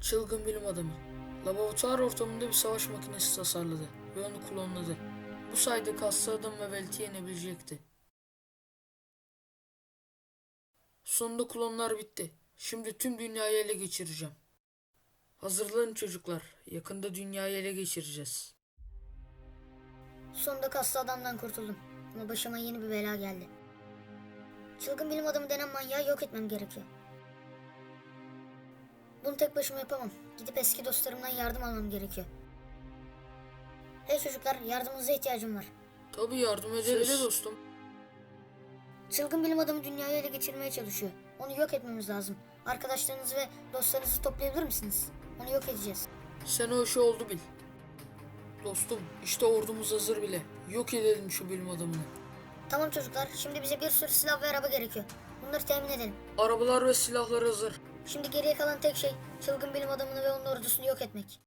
Çılgın bilim adamı. Laboratuvar ortamında bir savaş makinesi tasarladı ve onu klonladı. Bu sayede kaslı adam ve Velt'i yenebilecekti. Sonunda klonlar bitti. Şimdi tüm dünyayı ele geçireceğim. Hazırlanın çocuklar. Yakında dünyayı ele geçireceğiz. Sonunda kaslı adamdan kurtuldum. Ama başıma yeni bir bela geldi. Çılgın bilim adamı denen manyağı yok etmem gerekiyor. Bunu tek başıma yapamam. Gidip eski dostlarımdan yardım almam gerekiyor. Hey çocuklar yardımınıza ihtiyacım var. Tabii yardım ederiz. Dostum. Çılgın bilim adamı dünyayı ele geçirmeye çalışıyor. Onu yok etmemiz lazım. Arkadaşlarınızı ve dostlarınızı toplayabilir misiniz? Onu yok edeceğiz. Sen o işi oldu bil. Dostum işte ordumuz hazır bile. Yok edelim şu bilim adamını. Tamam çocuklar, şimdi bize bir sürü silah ve araba gerekiyor. Bunları temin edelim. Arabalar ve silahlar hazır. Şimdi geriye kalan tek şey çılgın bilim adamını ve onun ordusunu yok etmek.